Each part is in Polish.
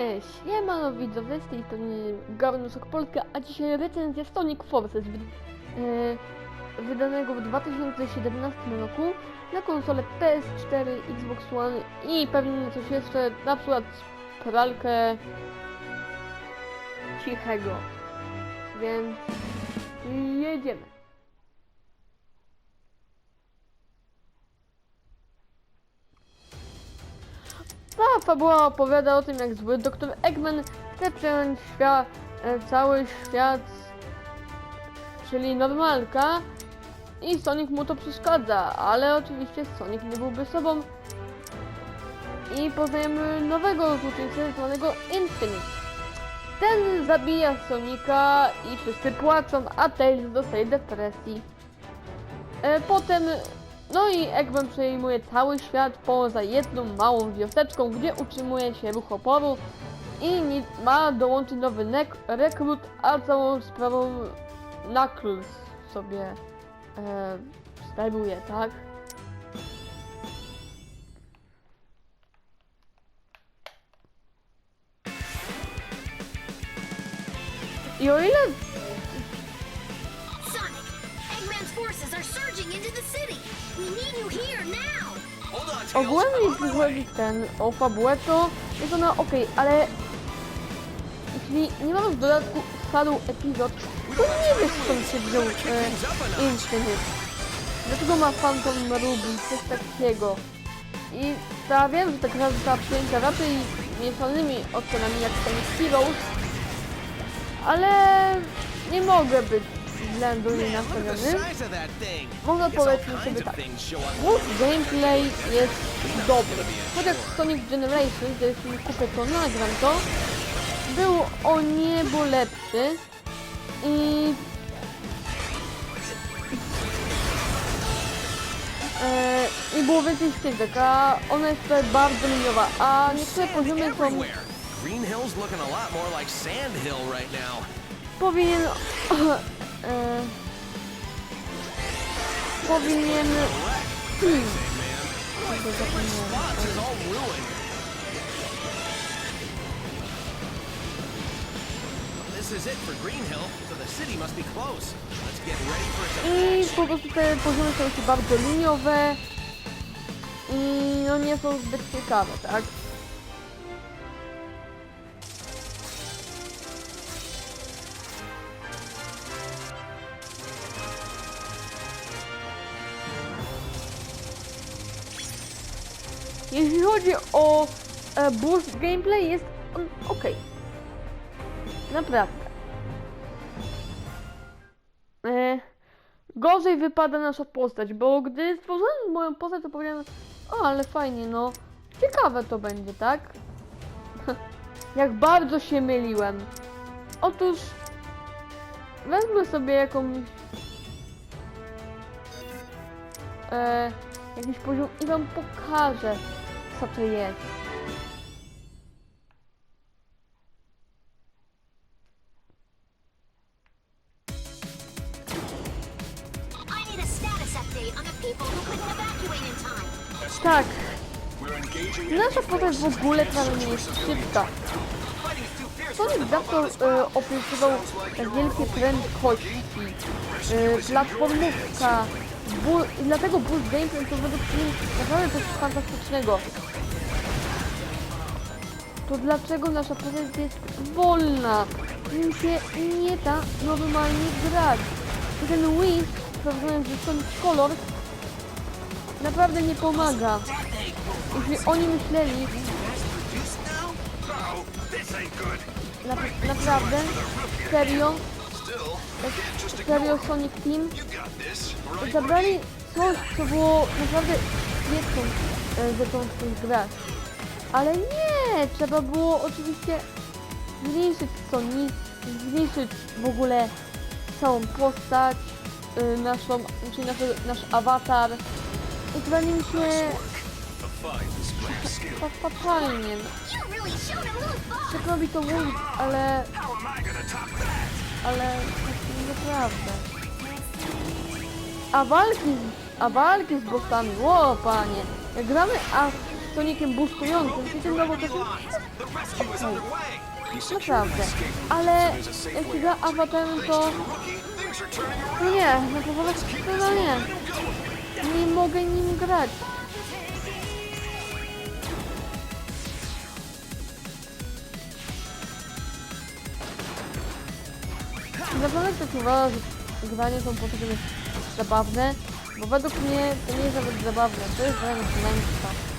E, Siemano widzowie, z tej strony Garnusok Polska, a dzisiaj recenzja Sonic Forces wy- e, wydanego w 2017 roku na konsolę PS4, Xbox One i pewnie coś jeszcze, na przykład pralkę cichego. Więc jedziemy. Ta fabuła opowiada o tym, jak zły doktor Eggman chce przejąć świat, e, cały świat, czyli normalka i Sonic mu to przeszkadza, ale oczywiście Sonic nie byłby sobą i poznajemy nowego złoczyńcę zwanego Infinite. Ten zabija Sonika i wszyscy płaczą, a Tails dostaje depresji. E, potem no i Eggman przejmuje cały świat poza jedną małą wioseczką, gdzie utrzymuje się ruch oporu i ma dołączyć nowy rekrut, a całą sprawą Knuckles sobie e, steruje, tak? I o ile Sonic, Eggman's forces are surging into the city. Ogólnie jeśli chodzi ten o fabułę, to jest ona ok, ale jeśli nie mamy w dodatku staru epizod, to nie wiesz skąd się wziął e, Infinite. Dlaczego ma Phantom Ruby, coś takiego. I ja wiem, że ta gra została przyjęta raczej mieszanymi ocenami jak Sonic Heroes, ale nie mogę być względu the nastawiony. Można powiedzmy sobie tak. Głos gameplay jest dobry. Chociaż Sonic Generations, gdy jeśli kupię to, nagram to, był o niebo lepszy i e, i było więcej ścieżek, a ona jest tutaj bardzo liniowa, a niektóre poziomy są powinien e, powinien hmm, I po prostu te poziomy są się bardzo liniowe i no nie są zbyt ciekawe, tak? Jeśli chodzi o e, gameplay, jest on ok. Naprawdę. E, gorzej wypada nasza postać, bo gdy stworzyłem moją postać, to powiedziałem, o ale fajnie, no, ciekawe to będzie, tak? Jak bardzo się myliłem. Otóż, wezmę sobie jakąś, e, jakiś poziom i wam pokażę, co to jest. Tak, nasza postać w ogóle prawie nie jest szybka. Sonic zawsze e, opisywał wielkie prędkości, e, platformówka, bu- i dlatego boost gameplay to według mnie naprawdę coś fantastycznego. To dlaczego nasza postać jest wolna? Nim się nie da normalnie grać. I ten Wii, sprawdzając, że Sonic Color naprawdę nie pomaga. Jeśli oni myśleli, na, naprawdę, serio, serio Sonic Team, zabrali coś, co było naprawdę świetną e, rzeczą w tych grach. Ale nie, trzeba było oczywiście zmniejszyć Sonic, zmniejszyć w ogóle całą postać, y, naszą, czyli nasz, nasz awatar. I chyba nim się fa- fatalnie. You really showed him who's boss. Przykro mi to mówić, ale... Ale tak naprawdę. A walki, z- a walki z bossami, o panie. Jak gramy a z Soniciem boostującym, czyli tym underway. Naprawdę. Ale jak gra awatarem, to... No nie, no po prostu no nie. Nie mogę nim grać. Naprawdę ktoś uważa, że granie postacią jest zabawne, bo według mnie to nie jest nawet zabawne, to jest wręcz męstwa.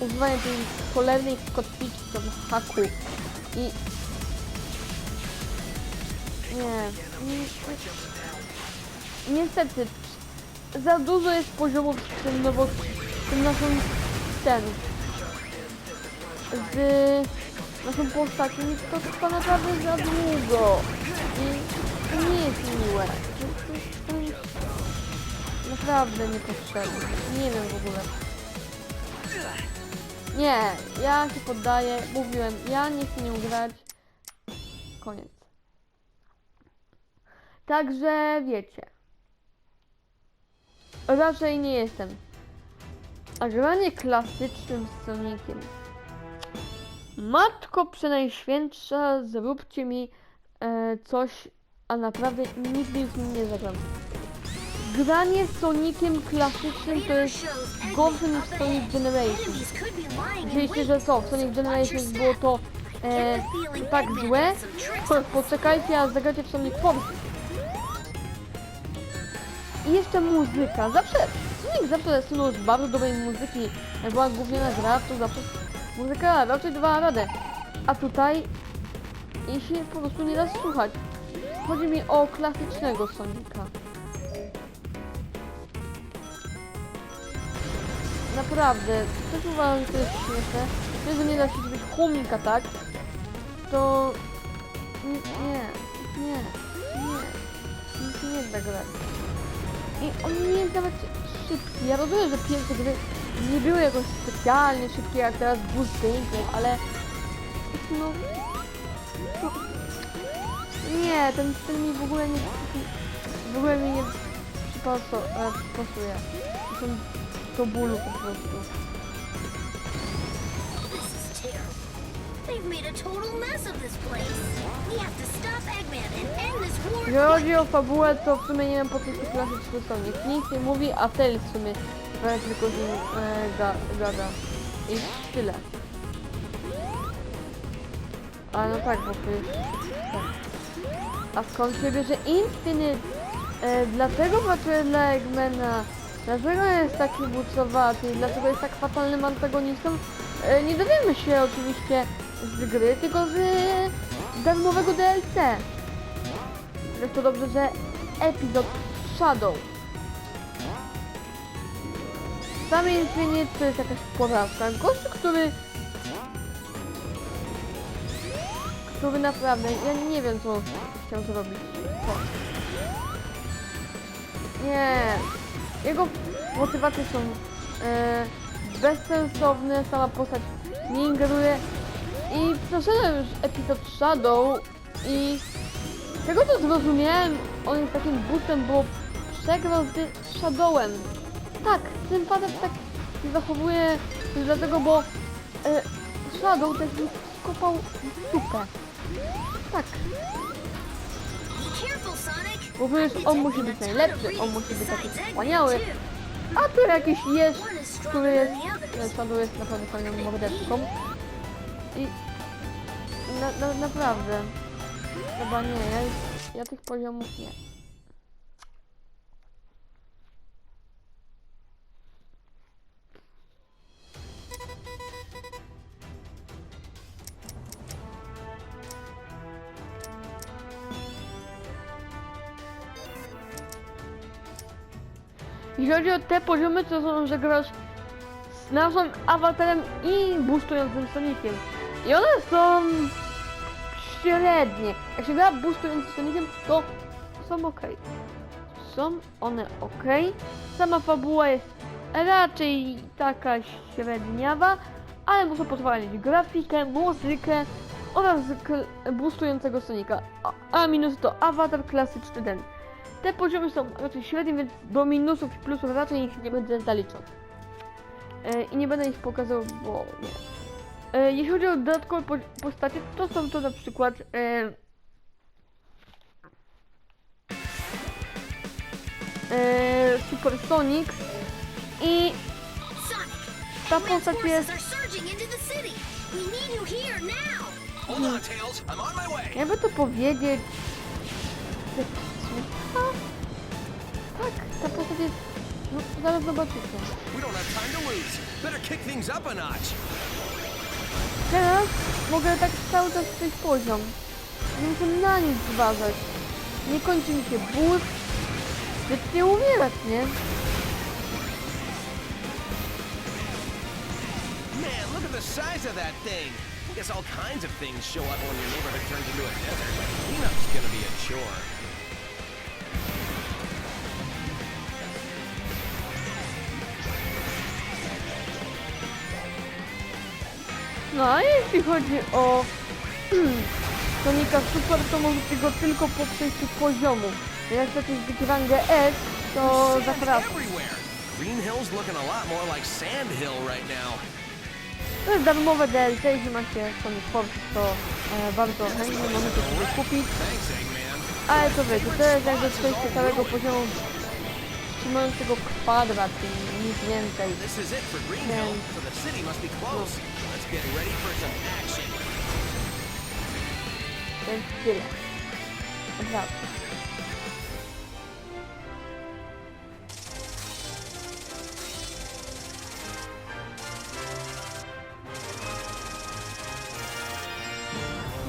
Używanie tej cholernej kotwiczki w haku i... Nie, ni- niestety za dużo jest poziomów w tym, no bo w tym naszym ten z naszą postacią to trwa naprawdę za długo i to nie jest miłe. Naprawdę niepotrzebne. Nie wiem w ogóle. Nie, ja się poddaję, mówiłem, ja nie chcę nią grać. Koniec. Także wiecie. Raczej nie jestem. A granie klasycznym Soniciem. Matko Przenajświętsza, zróbcie mi e, coś, a naprawdę nigdy już nim nie zagram. Granie Soniciem klasycznym to jest gorsze niż Sonic Generation. Myślicie, że co, w Sonic Generations było to e, tak złe? Po- Poczekajcie, a zagracie w Sonic Force. I jeszcze muzyka. Zawsze, Sonic zawsze służył z bardzo dobrej muzyki. Jak była gówniana gra, to zawsze muzyka raczej dawała radę. A tutaj, jeśli po prostu nie da słuchać. Chodzi mi o klasycznego Sonika. Naprawdę, też uważam, że to jest śmieszne. Że nie da się zrobić chomika, tak? To... Nie, nie, nie, nie. Nie nie da grać. I on nie jest nawet szybki. Ja rozumiem, że pierwsze gry nie były jakoś specjalnie szybkie jak teraz Boost Gameplay, ale... No... no nie, ten styl mi w ogóle nie... W ogóle mi nie przypaso, e, pasuje. To, to bólu po prostu. A. Jeżeli chodzi o fabułę, to w sumie nie wiem po co się klasyczny Sonic. Nikt nie mówi, a Tails w sumie prawie tylko z nim e, ga, gada. I tyle. Ale no tak, bo to jest... Tak. A skąd się bierze Infinite? E, dlaczego pracuje dla Eggmana? Dlaczego jest taki bucowaty? Dlaczego jest tak fatalnym antagonistą? E, nie dowiemy się oczywiście z gry, tylko z darmowego DLC. Zresztą dobrze, że epizod Shadow. Sam Infinite to jest jakaś porażka. Gość, który... Który naprawdę... Ja nie wiem, co chciał zrobić. Co? Nie. Jego motywacje są e, bezsensowne, sama postać nie ingeruje. I przeszedłem już epizod Shadow i z tego co zrozumiałem, on jest takim boostem, bo przegrał z Shadowem. Tak, ten facet tak się zachowuje dlatego, bo e, Shadow też mi skopał dupę. Tak, Be careful, Sonic. Bo przecież on musi być najlepszy, on musi być taki wspaniały, a tu jakiś jest, który jest, others. Shadow jest naprawdę fajną mordeczką. I na, na, naprawdę, chyba nie, ja, ja tych poziomów nie. Jeśli chodzi o te poziomy, to są, że grasz z naszym awatarem i boostującym Soniciem. I one są średnie. Jak się gra boostującym Soniciem, to są ok. Są one ok. Sama fabuła jest raczej taka średniawa, ale muszą pozwalać grafikę, muzykę oraz boostującego Sonika. A, a minus to awatar klasyczny ten. Te poziomy są raczej średnie, więc do minusów i plusów raczej ich nie będę zaliczał. E, I nie będę ich pokazał, bo nie. E, jeśli chodzi o dodatkowe po postacie, to są to na przykład e, e, Super Sonic i Ta postać jest- jakby to powiedzieć... A, tak, ta postać jest... No, zaraz zobaczycie. We don't have time to lose. Better kick things up a notch. Teraz mogę tak cały czas przejść poziom. Nie muszę na nic zważać. Nie kończy mi się ból. Lecz nie umierać, nie? Man, look at the size of that thing. I guess all kinds of things show up when your neighborhood turns into a desert. Cleanup's gonna be a chore. No a jeśli chodzi o Sonika Super, to możecie go tylko po przejściu poziomu. Jak chcecie zbić rangę S, to zapraszam. To jest darmowe DLC, jeśli macie Sonic Force, to e, bardzo chętnie możecie sobie kupić. Ale to wiecie, to jest jakby przejście całego poziomu trzymającego kwadrat i nic więcej. This is To jest tyle. Naprawdę.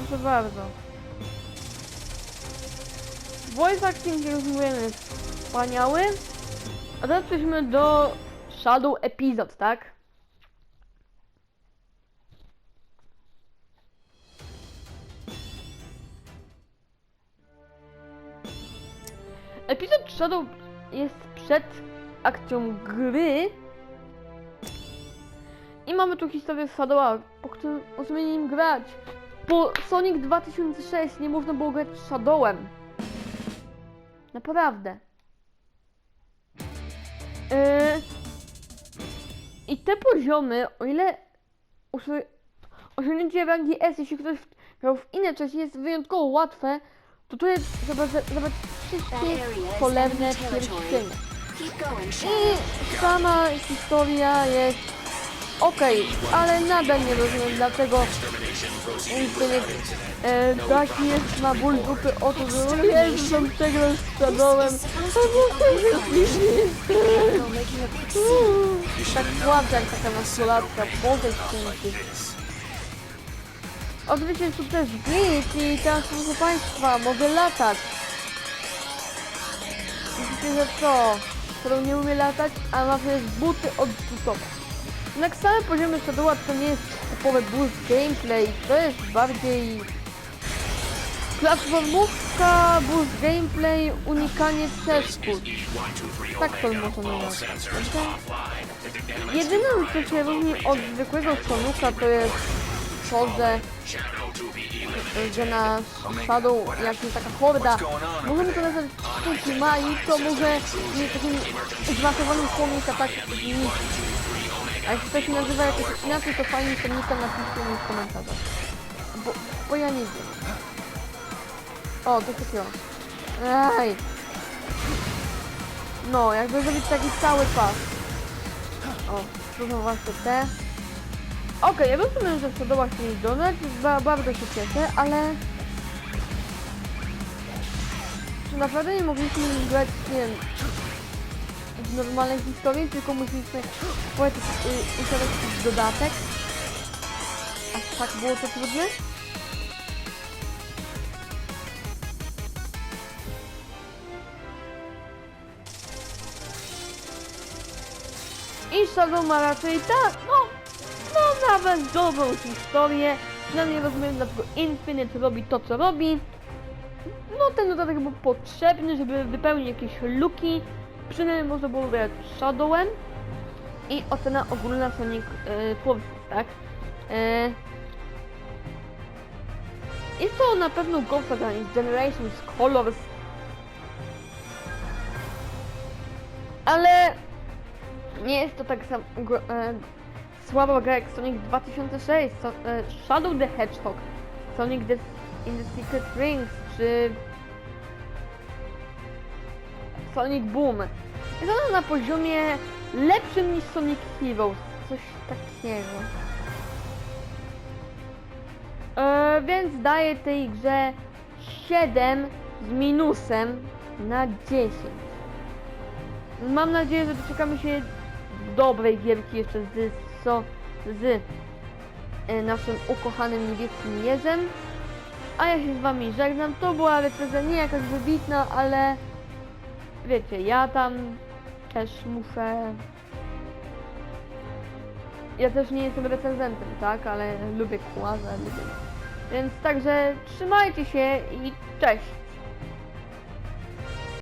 Proszę bardzo. Voice acting, jak mówiłem, jest wspaniały. A teraz przejdźmy do Shadow Episode, tak? Shadow jest przed akcją gry. I mamy tu historię Shadowa, po którym możemy nim grać. Po Sonic 2006 nie można było grać Shadowem. Naprawdę. Yy... I te poziomy, o ile osiągnięcie rangi S, jeśli ktoś grał w inne części, jest wyjątkowo łatwe, to tu jest, zobacz, zobacz wszystkie cholerne pierścienie. I sama historia jest okej, ale nadal nie rozumiem dlaczego Infinite e, taki jest na ból dupy o to, że o Jezu, są przegrał z Shadowem. To Tak płaczę jak taka nastolatka, Boże święty. Oczywiście jest tu też git i teraz proszę Państwa, mogę latać. Że co? Którą nie umie latać, a ma przecież buty odrzutowe. Jednak same poziomy Shadowa to nie jest typowy boost gameplay, to jest bardziej platformówka, boost gameplay, unikanie przeszkód. Tak to można nazwać. Jedyne co się różni od zwykłego Sonuka to jest to, że że na Shadow, jak jest taka horda, możemy to nazwać sztuki Mai, to może nie takim zmasowanym słownika tak zniszczyć. A jeśli to się nazywa jakoś inaczej, to fajnie słownika napiszcie mi w komentarzach. Bo, bo ja nie wiem. O, to takiego. Ej. No, jakby zrobić taki cały pas. O, tu są właśnie te. Okej, ja rozumiem, że podoba się mi donat, ba bardzo się cieszę, ale... Czy naprawdę nie mogliśmy grać, nie w normalnej historii, tylko musieliśmy powiedzmy ustawiać jakiś dodatek? Aż tak było to trudne? I Shadow ma raczej tak, no nawet dobrą historię. Nie rozumiem dlaczego Infinite robi to co robi. No ten dodatek był potrzebny, żeby wypełnić jakieś luki. Przynajmniej można było grać Shadowem. I ocena ogólna Sonic yy, Forces, tak? Yy. Jest to na pewno gra niż Generations Colors. Ale nie jest to tak sam, gro, e, słaba gra jak Sonic 2006, so, e, Shadow the Hedgehog, Sonic the, in the Secret Rings, czy Sonic Boom. Jest ona na poziomie lepszym niż Sonic Heroes, coś takiego. E, więc daję tej grze 7 z minusem na 10. Mam nadzieję, że doczekamy się dobrej gierki jeszcze z, so, z e, naszym ukochanym niebieskim jeżem. A ja się z wami żegnam. To była recenzja nie jakaś wybitna, ale wiecie, ja tam też muszę... Ja też nie jestem recenzentem, tak? Ale lubię lubię... Więc także trzymajcie się i cześć!